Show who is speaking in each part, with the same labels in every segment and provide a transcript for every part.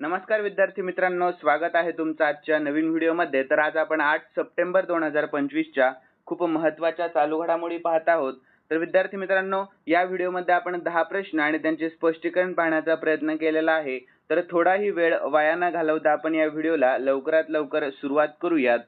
Speaker 1: नमस्कार विद्यार्थी मित्रांनो स्वागत आहे तुमचं आजच्या नवीन व्हिडिओमध्ये. तर आज आपण आठ सप्टेंबर दोन हजार पंचवीसच्या खूप महत्त्वाच्या चालू घडामोडी पाहत आहोत. तर विद्यार्थी मित्रांनो या व्हिडिओमध्ये आपण दहा प्रश्न आणि त्यांचे स्पष्टीकरण पाहण्याचा प्रयत्न केलेला आहे. तर थोडाही वेळ वाया न घालवता आपण या व्हिडिओला लवकरात लवकर सुरुवात करूयात.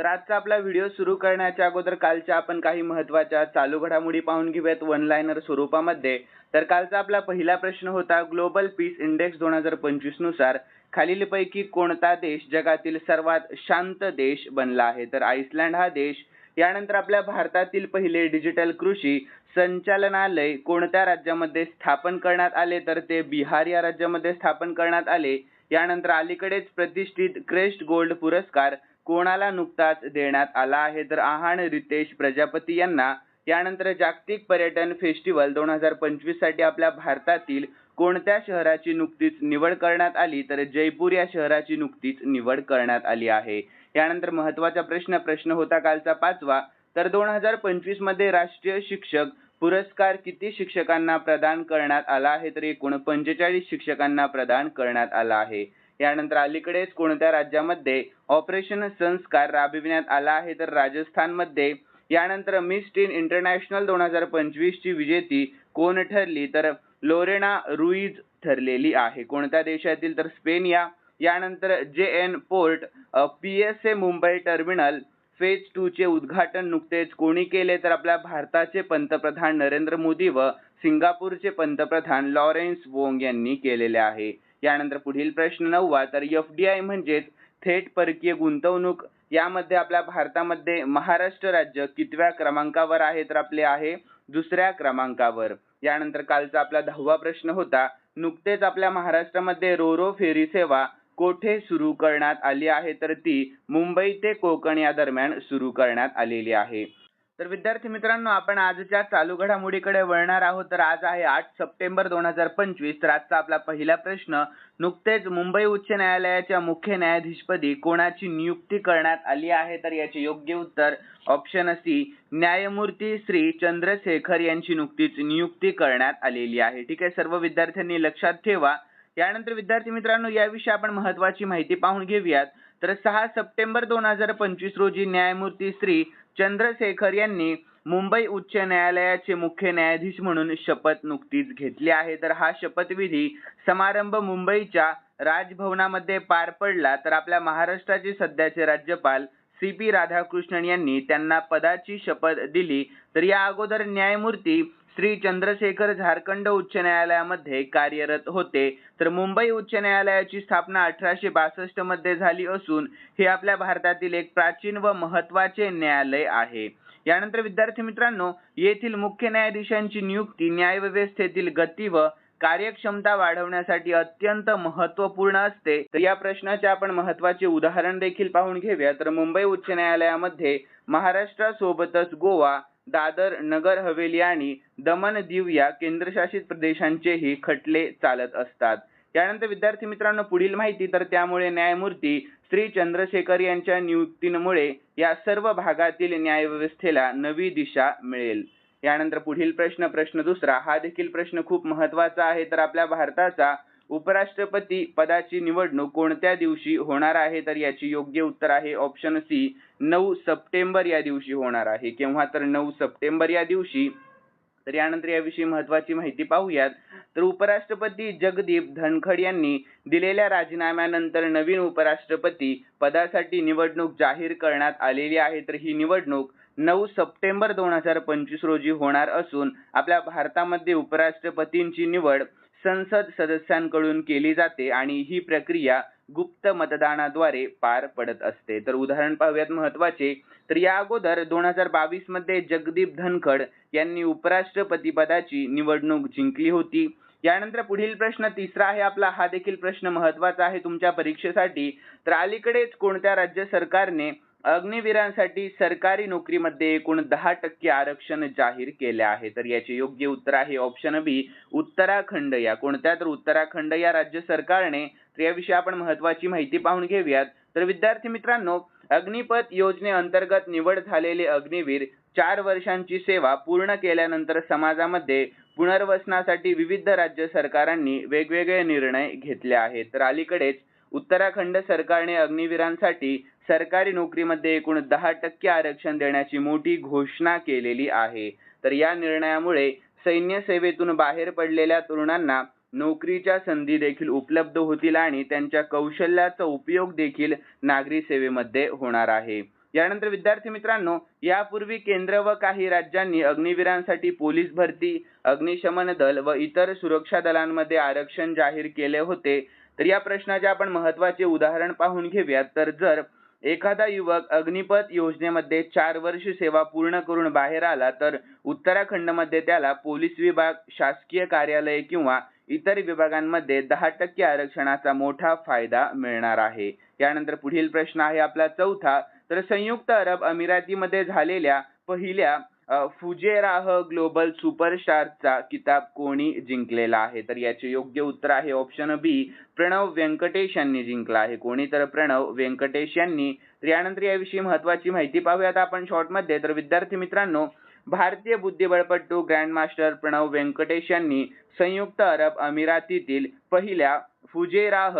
Speaker 1: तर आजचा आपला व्हिडिओ सुरू करण्याच्या अगोदर कालच्या आपण काही महत्त्वाच्या चालू घडामोडी पाहून घेऊयात वन लाईनर स्वरूपामध्ये. तर कालचा आपला पहिला प्रश्न होता ग्लोबल पीस इंडेक्स दोन हजार पंचवीसनुसार खालीलपैकी कोणता देश जगातील सर्वात शांत देश बनला आहे? तर आइसलँड हा देश. यानंतर आपल्या भारतातील पहिले डिजिटल कृषी संचालनालय कोणत्या राज्यामध्ये स्थापन करण्यात आले? तर ते बिहार या राज्यामध्ये स्थापन करण्यात आले. यानंतर अलीकडेच प्रतिष्ठित क्रेस्ट गोल्ड पुरस्कार कोणाला नुकताच देण्यात आला आहे? तर आहाण रितेश प्रजापती यांना. यानंतर जागतिक पर्यटन फेस्टिवल दोन हजार पंचवीससाठी आपल्या भारतातील कोणत्या शहराची नुकतीच निवड करण्यात आली? तर जयपूर या शहराची नुकतीच निवड करण्यात आली आहे. यानंतर महत्त्वाचा प्रश्न प्रश्न होता कालचा पाचवा. तर दोन हजार पंचवीसमध्ये राष्ट्रीय शिक्षक पुरस्कार किती शिक्षकांना प्रदान करण्यात आला आहे? तर एकूण पंचेचाळीस शिक्षकांना प्रदान करण्यात आला आहे. यानंतर अलीकडेच कोणत्या राज्यामध्ये ऑपरेशन संस्कार राबविण्यात आला आहे तर राजस्थानमध्ये. यानंतर मिस टीन इंटरनॅशनल दोन हजार पंचवीसची विजेती कोण ठरली? तर लोरेना रुईज ठरलेली आहे. कोणत्या देशातील? तर स्पेन या. यानंतर J N port P S A Mumbai terminal phase टूचे उद्घाटन नुकतेच कोणी केले? तर आपल्या भारताचे पंतप्रधान नरेंद्र मोदी व सिंगापूरचे पंतप्रधान लॉरेन्स वोंग यांनी केलेले आहे. यानंतर पुढील प्रश्न नववा तर एफ डी आय म्हणजेच थेट परकीय गुंतवणूक. यामध्ये आपल्या भारतामध्ये महाराष्ट्र राज्य कितव्या क्रमांकावर आहे तर आपले आहे दुसऱ्या क्रमांकावर. यानंतर कालचा आपला दहावा प्रश्न होता नुकतेच आपल्या महाराष्ट्रामध्ये रोरो फेरी सेवा कोठे सुरू करण्यात आली आहे? तर ती मुंबई ते कोकण या दरम्यान सुरू करण्यात आलेली आहे. तर विद्यार्थी मित्रांनो आपण आजच्या चालू घडामोडीकडे वळणार आहोत. तर आज आहे आठ सप्टेंबर दोन हजार पंचवीस. तर आजचा आपला पहिला प्रश्न नुकतेच मुंबई उच्च न्यायालयाच्या मुख्य न्यायाधीशपदी कोणाची नियुक्ती करण्यात आली आहे? तर याचे योग्य उत्तर ऑप्शन सी न्यायमूर्ती श्री चंद्रशेखर यांची नुकतीच नियुक्ती करण्यात आलेली आहे. ठीक आहे सर्व विद्यार्थ्यांनी लक्षात ठेवा. त्यानंतर विद्यार्थी मित्रांनो याविषयी आपण महत्वाची माहिती पाहून घेऊयात. तर सहा सप्टेंबर दोन हजार पंचवीस रोजी न्यायमूर्ती श्री चंद्रशेखर यांनी मुंबई उच्च न्यायालयाचे मुख्य न्यायाधीश म्हणून शपथ नुकतीच घेतली आहे. तर हा शपथविधी समारंभ मुंबईच्या राजभवनामध्ये पार पडला तर आपल्या महाराष्ट्राचे सध्याचे राज्यपाल सी पी राधाकृष्णन यांनी त्यांना पदाची शपथ दिली. तर या अगोदर न्यायमूर्ती श्री चंद्रशेखर झारखंड उच्च न्यायालयामध्ये कार्यरत होते. तर मुंबई उच्च न्यायालयाची स्थापना अठराशे बासष्टमध्ये झाली असून हे आपल्या भारतातील एक प्राचीन व महत्त्वाचे न्यायालय आहे. यानंतर विद्यार्थी मित्रांनो येथील मुख्य न्यायाधीशांची नियुक्ती न्यायव्यवस्थेतील गती व कार्यक्षमता वाढवण्यासाठी अत्यंत महत्त्वपूर्ण असते. तर या प्रश्नाचे आपण महत्त्वाचे उदाहरण देखील पाहून घेऊया. तर मुंबई उच्च न्यायालयामध्ये महाराष्ट्रासोबतच गोवा दादर नगर हवेली आणि दमन दीव या केंद्रशासित प्रदेशांचेही खटले चालत असतात. यानंतर विद्यार्थी मित्रांनो पुढील माहिती. तर त्यामुळे न्यायमूर्ती श्री चंद्रशेखर यांच्या नियुक्तीमुळे या सर्व भागातील न्यायव्यवस्थेला नवी दिशा मिळेल. यानंतर पुढील प्रश्न प्रश्न दुसरा. हा देखील प्रश्न खूप महत्त्वाचा आहे. तर आपल्या भारताचा उपराष्ट्रपती पदाची निवडणूक कोणत्या दिवशी होणार आहे? तर याची योग्य उत्तर आहे ऑप्शन सी नऊ सप्टेंबर या दिवशी होणार आहे. केव्हा तर नऊ सप्टेंबर या दिवशी. तर यानंतर याविषयी महत्वाची माहिती पाहूयात. तर उपराष्ट्रपती जगदीप धनखड यांनी दिलेल्या राजीनाम्यानंतर नवीन उपराष्ट्रपती पदासाठी निवडणूक जाहीर करण्यात आलेली आहे. तर ही निवडणूक नऊ सप्टेंबर दोन हजार पंचवीस रोजी होणार असून आपल्या भारतामध्ये उपराष्ट्रपतींची निवड संसद सदस्यांकडून केली जाते आणि ही प्रक्रिया गुप्त मतदानाद्वारे पार पडत असते. तर उदाहरण पाहूयात महत्त्वाचे. तर या अगोदर दोन हजार बावीसमध्ये जगदीप धनखड यांनी उपराष्ट्रपती पदाची निवडणूक जिंकली होती. यानंतर पुढील प्रश्न तिसरा आहे. आपला हा देखील प्रश्न महत्त्वाचा आहे तुमच्या परीक्षेसाठी. तर अलीकडेच कोणत्या राज्य सरकारने अग्निवीरांसाठी सरकारी नोकरीमध्ये एकूण दहा टक्के आरक्षण जाहीर केले आहे. तर याचे योग्य उत्तर आहे ऑप्शन बी उत्तराखंड. या कोणत्या? तर उत्तराखंड या राज्य सरकारने तर याविषयी आपण महत्वाची माहिती पाहून घेऊयात. तर विद्यार्थी मित्रांनो अग्निपथ योजनेअंतर्गत निवड झालेले अग्निवीर चार वर्षांची सेवा पूर्ण केल्यानंतर समाजामध्ये पुनर्वसनासाठी विविध राज्य सरकारांनी वेगवेगळे निर्णय घेतले आहेत. तर अलीकडेच उत्तराखंड सरकारने अग्निवीरांसाठी सरकारी नोकरीमध्ये एकूण दहा टक्के आरक्षण देण्याची मोठी घोषणा केलेली आहे. तर या निर्णयामुळे सैन्य सेवेतून बाहेर पडलेल्या तरुणांना नोकरीच्या संधी देखील उपलब्ध होतील आणि त्यांच्या कौशल्याचा उपयोग देखील नागरी सेवेमध्ये होणार आहे. यानंतर विद्यार्थी मित्रांनो यापूर्वी केंद्र व काही राज्यांनी अग्निवीरांसाठी पोलीस भरती अग्निशमन दल व इतर सुरक्षा दलांमध्ये आरक्षण जाहीर केले होते. तर या प्रश्नाचे आपण महत्त्वाचे उदाहरण पाहून घेऊयात. तर जर एखादा युवक अग्निपथ योजनेमध्ये चार वर्ष सेवा पूर्ण करून बाहेर आला तर उत्तराखंडमध्ये त्याला पोलीस विभाग शासकीय कार्यालय किंवा इतर विभागांमध्ये दहा टक्के आरक्षणाचा मोठा फायदा मिळणार आहे. यानंतर पुढील प्रश्न आहे आपला चौथा. तर संयुक्त अरब अमिरातीमध्ये झालेल्या पहिल्या फुजेराह ग्लोबल सुपरस्टारचा किताब कोणी जिंकलेला आहे? तर याचे योग्य उत्तर आहे ऑप्शन बी प्रणव व्यंकटेश यांनी जिंकला आहे. कोणी तर प्रणव व्यंकटेश यांनी. तर यानंतर याविषयी महत्वाची माहिती पाहूयात आपण शॉर्टमध्ये तर विद्यार्थी मित्रांनो भारतीय बुद्धिबळपटू ग्रँडमास्टर प्रणव व्यंकटेश यांनी संयुक्त अरब अमिरातीतील पहिल्या फुजेराह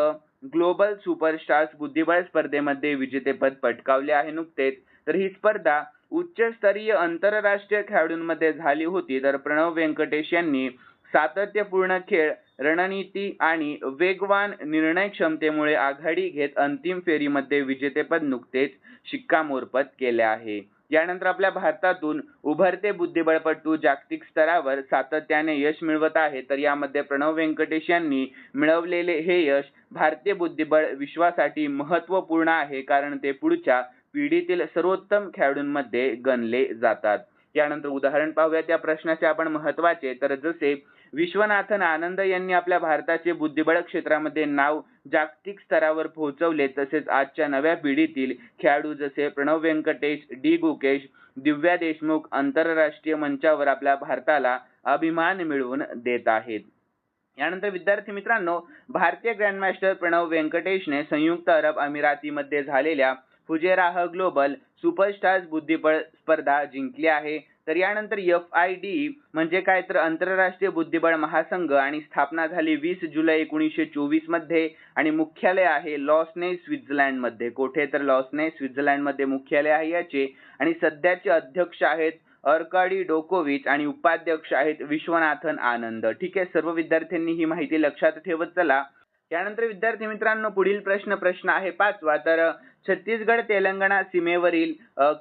Speaker 1: ग्लोबल सुपरस्टार्स बुद्धिबळ स्पर्धेमध्ये विजेतेपद पटकावले आहे नुकतेच. तर ही स्पर्धा उच्चस्तरीय आंतरराष्ट्रीय खेळाडूंमध्ये झाली होती तर प्रणव व्यंकटेश यांनी सातत्यपूर्ण खेळ रणनीती आणि वेगवान निर्णय क्षमतेमुळे आघाडी घेत अंतिम फेरीमध्ये विजेतेपद नुकतेच शिक्कामोर्फत केले आहे. यानंतर आपल्या भारतातून उभरते बुद्धिबळपटू जागतिक स्तरावर सातत्याने यश मिळवत आहे तर यामध्ये प्रणव व्यंकटेश यांनी मिळवलेले हे यश भारतीय बुद्धिबळ विश्वासाठी महत्त्वपूर्ण आहे कारण ते पुढच्या पिढीतील सर्वोत्तम खेळाडूंमध्ये गणले जातात. यानंतर उदाहरण पाहूया. त्या प्रश्नाचे आपण महत्त्वाचे तर जसे विश्वनाथन आनंद यांनी आपल्या भारताचे बुद्धिबळ क्षेत्रामध्ये नाव जागतिक स्तरावर पोहोचवले तसेच आजच्या नव्या पिढीतील खेळाडू जसे प्रणव व्यंकटेश डी. गुकेश दिव्या देशमुख आंतरराष्ट्रीय मंचावर आपल्या भारताला अभिमान मिळवून देत आहेत. यानंतर विद्यार्थी मित्रांनो भारतीय ग्रँडमास्टर प्रणव व्यंकटेशने संयुक्त अरब अमिरातीमध्ये झालेल्या फुजेराह ग्लोबल सुपरस्टार्स बुद्धिबळ स्पर्धा जिंकली आहे. तर यानंतर एफ आय डी म्हणजे काय? तर आंतरराष्ट्रीय बुद्धिबळ महासंघ आणि स्थापना झाली वीस जुलै एकोणीसशे चोवीसमध्ये आणि मुख्यालय आहे लॉसने स्वित्झर्लंडमध्ये कोठे? तर लॉसने स्वित्झर्लंडमध्ये मुख्यालय आहे याचे. आणि सध्याचे अध्यक्ष आहेत अर्काडी डोकोविच आणि उपाध्यक्ष आहेत विश्वनाथन आनंद. ठीक आहे सर्व विद्यार्थ्यांनी ही माहिती लक्षात ठेवत चला. त्यानंतर विद्यार्थी मित्रांनो पुढील प्रश्न प्रश्न आहे पाचवा. तर छत्तीसगड तेलंगणा सीमेवरील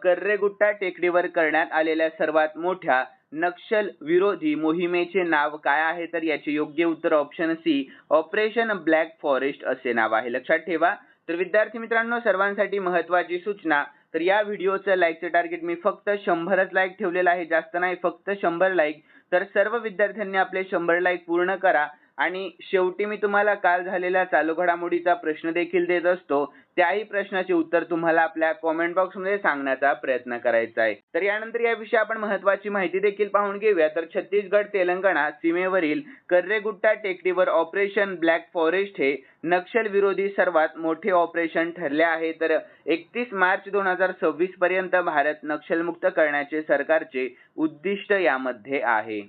Speaker 1: कर्रेगुट्टा टेकडीवर करण्यात आलेल्या सर्वात मोठ्या नक्षल विरोधी मोहिमेचे नाव काय आहे? तर याचे योग्य उत्तर option C operation black forest असे नाव आहे. लक्षात ठेवा. तर विद्यार्थी मित्रांनो सर्वांसाठी महत्वाची सूचना तर या व्हिडिओचं लाईकचं टार्गेट मी फक्त शंभरच लाईक ठेवलेलं आहे. जास्त नाही फक्त शंभर लाईक तर सर्व विद्यार्थ्यांनी आपले शंभर लाईक पूर्ण करा. आणि शेवटी मी तुम्हाला काल झालेला चालू घडामोडीचा प्रश्न देखील देत असतो. त्याही प्रश्नाचे उत्तर तुम्हाला आपल्या कॉमेंट बॉक्समध्ये सांगण्याचा प्रयत्न करायचा आहे. तर यानंतर याविषयी आपण महत्वाची माहिती देखील पाहून घेऊया. तर छत्तीसगड तेलंगणा सीमेवरील कर्रेगुट्टा टेकडीवर ऑपरेशन ब्लॅक फॉरेस्ट हे नक्षल विरोधी सर्वात मोठे ऑपरेशन ठरले आहे. तर एकतीस मार्च दोन हजार सव्वीस पर्यंत भारत नक्षलमुक्त करण्याचे सरकारचे उद्दिष्ट यामध्ये आहे.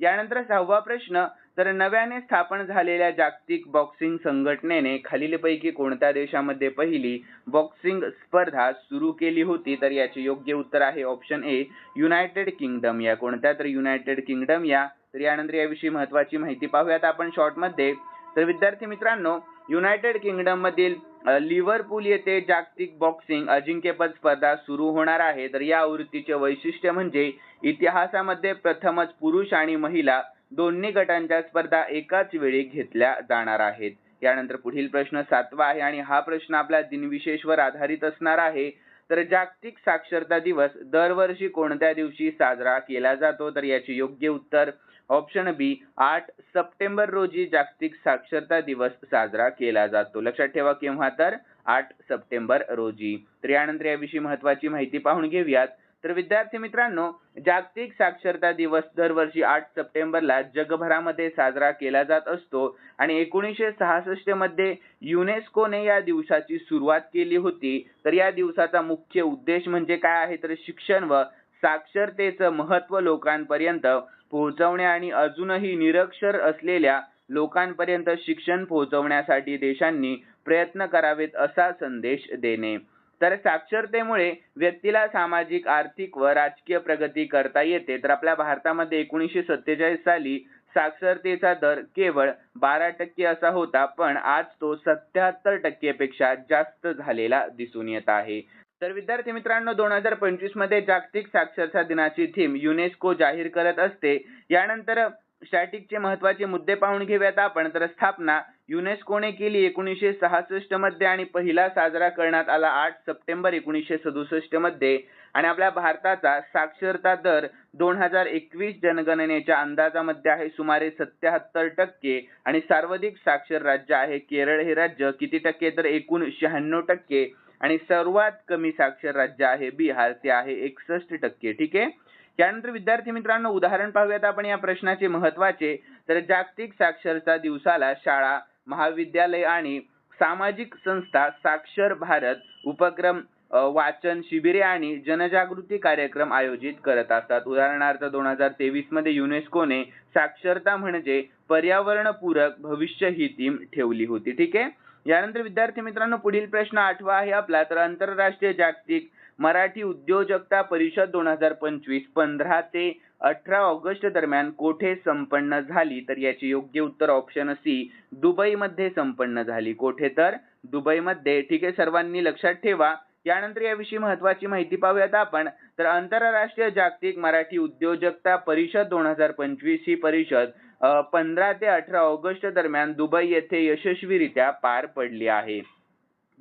Speaker 1: यानंतर सहावा प्रश्न तर नव्याने स्थापन झालेल्या जागतिक बॉक्सिंग संघटनेने खालीलपैकी कोणत्या देशामध्ये पहिली बॉक्सिंग स्पर्धा सुरू केली होती तर याचे योग्य उत्तर आहे ऑप्शन ए युनायटेड किंगडम. या कोणत्या तर युनायटेड किंगडम या. तर यानंतर याविषयी महत्वाची माहिती पाहूयात आपण शॉर्टमध्ये. तर विद्यार्थी मित्रांनो युनायटेड किंगडम मधील लिव्हरपूल येथे जागतिक बॉक्सिंग अजिंक्यपद स्पर्धा सुरू होणार आहे. तर या आवृत्तीचे वैशिष्ट्य म्हणजे इतिहासामध्ये प्रथमच पुरुष आणि महिला दोन्ही गटांच्या स्पर्धा एकाच वेळी घेतल्या जाणार आहेत. यानंतर पुढील प्रश्न सातवा आहे आणि हा प्रश्न आपल्या दिनविशेषवर आधारित असणार आहे. तर जागतिक साक्षरता दिवस दरवर्षी कोणत्या दिवशी साजरा केला जातो? तर याचे योग्य उत्तर ऑप्शन बी आठ सप्टेंबर रोजी जागतिक साक्षरता दिवस साजरा केला जातो. लक्षात ठेवा केव्हा तर? आठ सप्टेंबर रोजी. तर यानंतर याविषयी महत्वाची माहिती पाहून घेऊयात. तर विद्यार्थी मित्रांनो जागतिक साक्षरता दिवस दरवर्षी आठ सप्टेंबरला जगभरामध्ये साजरा केला जात असतो आणि एकोणीसशे सहासष्टमध्ये युनेस्कोने या दिवसाची सुरुवात केली होती. तर या दिवसाचा मुख्य उद्देश म्हणजे काय आहे? तर शिक्षण व साक्षरतेचं महत्त्व लोकांपर्यंत पोहोचवणे आणि अजूनही निरक्षर असलेल्या लोकांपर्यंत शिक्षण पोहोचवण्यासाठी देशांनी प्रयत्न करावेत असा संदेश देणे. तर साक्षरतेमुळे व्यक्तीला सामाजिक आर्थिक व राजकीय प्रगती करता येते. तर आपल्या भारतामध्ये एकोणीसशे सत्तेचाळीस साली साक्षरतेचा दर केवळ बारा टक्के असा होता पण आज तो सत्याहत्तर टक्केपेक्षा जास्त झालेला दिसून येत आहे. तर विद्यार्थी मित्रांनो दोन हजार पंचवीसमध्ये जागतिक साक्षरता दिनाची थीम युनेस्को जाहीर करत असते. यानंतर स्टॅटिकचे महत्त्वाचे मुद्दे पाहून घेऊयात आपण. तर स्थापना युनेस्कोने केली एकोणीसशे सहासष्टमध्ये आणि पहिला साजरा करण्यात आला आठ सप्टेंबर एकोणीसशे सदुसष्टमध्ये. आणि आपल्या भारताचा साक्षरता दर दोन हजार एकवीस जनगणनेच्या अंदाजामध्ये आहे सुमारे सत्याहत्तर टक्के. आणि सर्वाधिक साक्षर राज्य आहे केरळ. हे राज्य किती टक्के? तर एकूण शहाण्णव टक्के. आणि सर्वात कमी साक्षर राज्य आहे बिहार. ते आहे एकसष्ट टक्के. ठीक आहे? त्यानंतर विद्यार्थी मित्रांनो उदाहरण पाहूयात आपण या प्रश्नाचे महत्त्वाचे तर जागतिक साक्षरता दिवसाला शाळा महाविद्यालय आणि सामाजिक संस्था साक्षर भारत उपक्रम वाचन शिबिरे आणि जनजागृती कार्यक्रम आयोजित करत असतात. उदाहरणार्थ दोन हजार तेवीसमध्ये युनेस्कोने साक्षरता म्हणजे पर्यावरणपूरक भविष्य ही थीम ठेवली होती. ठीक आहे? यानंतर विद्यार्थी मित्रांनो पुढील प्रश्न आठवा आहे आपला. तर आंतरराष्ट्रीय जागतिक मराठी उद्योजकता परिषद दोन हजार पंचवीस पंधरा ते अठरा ऑगस्ट दरम्यान कोठे संपन्न झाली? तर याचे योग्य उत्तर ऑप्शन सी दुबई मध्ये संपन्न झाली. कोठे तर? दुबई मध्ये ठीक आहे सर्वांनी लक्षात ठेवा. यानंतर याविषयी महत्वाची माहिती पाहूयात आपण. तर आंतरराष्ट्रीय जागतिक मराठी उद्योजकता परिषद दोन हजार पंचवीस ही परिषद पंधरा ते अठरा ऑगस्ट दरम्यान दुबई येथे यशस्वीरित्या पार पडली आहे.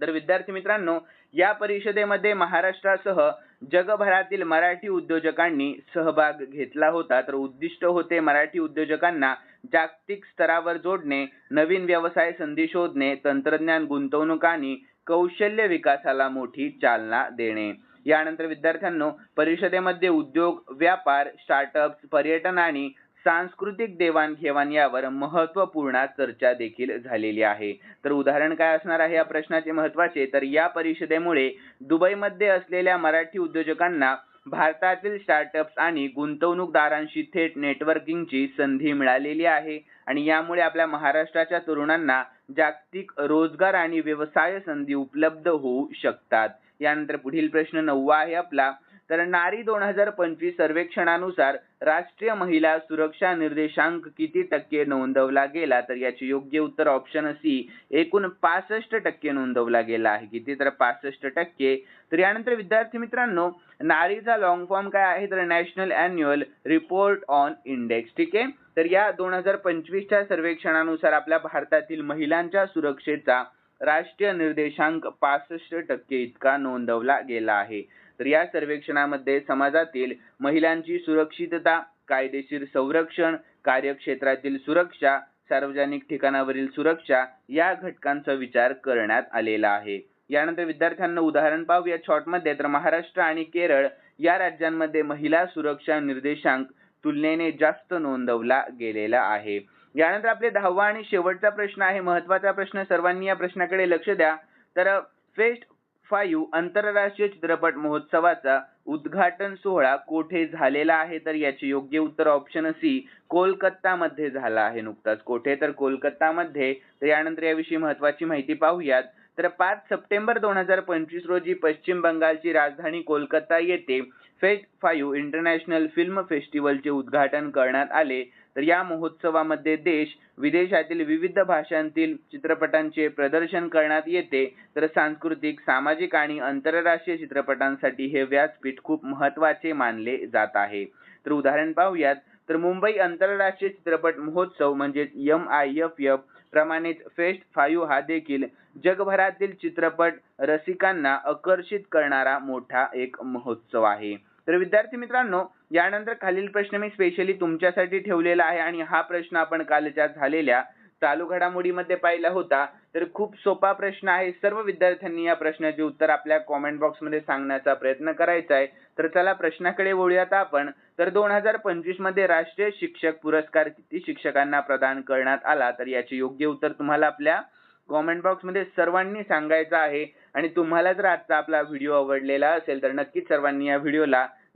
Speaker 1: तर विद्यार्थी मित्रांनो या परिषदेमध्ये महाराष्ट्रासह जगभरातील मराठी उद्योजकांनी सहभाग घेतला होता. तर उद्दिष्ट होते मराठी उद्योजकांना जागतिक स्तरावर जोडणे नवीन व्यवसाय संधी शोधणे तंत्रज्ञान गुंतवणूक आणि कौशल्य विकासाला मोठी चालना देणे. यानंतर विद्यार्थ्यांनो परिषदेमध्ये उद्योग व्यापार स्टार्टअप्स पर्यटन आणि सांस्कृतिक देवाणघेवाण यावर महत्त्वपूर्ण चर्चा देखील झालेली आहे. तर उदाहरण काय असणार आहे या प्रश्नाचे महत्त्वाचे तर या परिषदेमुळे दुबईमध्ये असलेल्या मराठी उद्योजकांना भारतातील स्टार्टअप्स आणि गुंतवणूकदारांशी थेट नेटवर्किंगची संधी मिळालेली आहे आणि यामुळे आपल्या महाराष्ट्राच्या तरुणांना जागतिक रोजगार आणि व्यवसाय संधी उपलब्ध होऊ शकतात. यानंतर पुढील प्रश्न नववा आहे आपला. तर नारी दोन हजार पंचवीस सर्वेक्षणानुसार राष्ट्रीय महिला सुरक्षा निर्देशांक किती टक्के नोंदवला गेला? तर याचे योग्य उत्तर ऑप्शन सी एकूण पासष्ट टक्के नोंदवला गेला आहे. किती? तर पासष्ट टक्के. तर यानंतर विद्यार्थी मित्रांनो नारीचा लॉंग फॉर्म काय आहे? तर national annual report on index ठीक आहे? तर या दोन हजार पंचवीसच्या सर्वेक्षणानुसार आपल्या भारतातील महिलांच्या सुरक्षेचा राष्ट्रीय निर्देशांक पासष्ट टक्के इतका नोंदवला गेला आहे. तर या सर्वेक्षणामध्ये समाजातील महिलांची सुरक्षितता कायदेशीर संरक्षण कार्यक्षेत्रातील सुरक्षा सार्वजनिक ठिकाणावरील सुरक्षा या घटकांचा विचार करण्यात आलेला आहे. यानंतर विद्यार्थ्यांना उदाहरण पाहूया. शॉर्टमध्ये तर महाराष्ट्र आणि केरळ या राज्यांमध्ये महिला सुरक्षा निर्देशांक तुलनेने जास्त नोंदवला गेलेला आहे. यानंतर आपले दहावा आणि शेवटचा प्रश्न आहे. महत्त्वाचा प्रश्न सर्वांनी या प्रश्नाकडे लक्ष द्या. तर फेस्ट फाईव्ह आंतरराष्ट्रीय चित्रपट महोत्सवाचा उद्घाटन सोहळा कोठे झालेला आहे? तर याचे योग्य उत्तर ऑप्शन सी कोलकाता मध्ये झाला आहे नुकताच. कोठे? तर कोलकाता मध्ये तर यानंतर याविषयी महत्वाची माहिती पाहूयात. तर पाच सप्टेंबर दोन हजार पंचवीस रोजी पश्चिम बंगालची राजधानी कोलकाता येथे फेस्ट फाईव्ह इंटरनॅशनल फिल्म फेस्टिवलचे उद्घाटन करण्यात आले. तर या महोत्सवामध्ये देश विदेशातील विविध भाषांतील चित्रपटांचे प्रदर्शन करण्यात येते. तर सांस्कृतिक सामाजिक आणि आंतरराष्ट्रीय चित्रपटांसाठी हे व्यासपीठ खूप महत्त्वाचे मानले जात आहे. तर उदाहरण पाहूयात. तर मुंबई आंतरराष्ट्रीय चित्रपट महोत्सव म्हणजेच यम आय एफ एफ प्रमाणेच फेस्ट फाईव्ह हा देखील जगभरातील चित्रपट रसिकांना आकर्षित करणारा मोठा एक महोत्सव आहे. तर विद्यार्थी मित्रांनो यानंतर खालील प्रश्न मी स्पेशली तुमच्यासाठी ठेवलेला आहे आणि हा प्रश्न आपण कालच्या झालेल्या चालू घडामोडीमध्ये पाहिला होता. तर खूप सोपा प्रश्न आहे. सर्व विद्यार्थ्यांनी या प्रश्नाचे उत्तर आपल्या कॉमेंट बॉक्समध्ये सांगण्याचा प्रयत्न करायचा आहे. तर चला प्रश्नाकडे वळूयात आपण. तर दोन हजार पंचवीसमध्ये राष्ट्रीय शिक्षक पुरस्कार किती शिक्षकांना प्रदान करण्यात आला? तर याचे योग्य उत्तर तुम्हाला आपल्या कॉमेंट बॉक्समध्ये सर्वांनी सांगायचं आहे. आणि तुम्हाला जर आजचा आपला व्हिडिओ आवडलेला असेल तर नक्कीच सर्वांनी या व्हिडिओला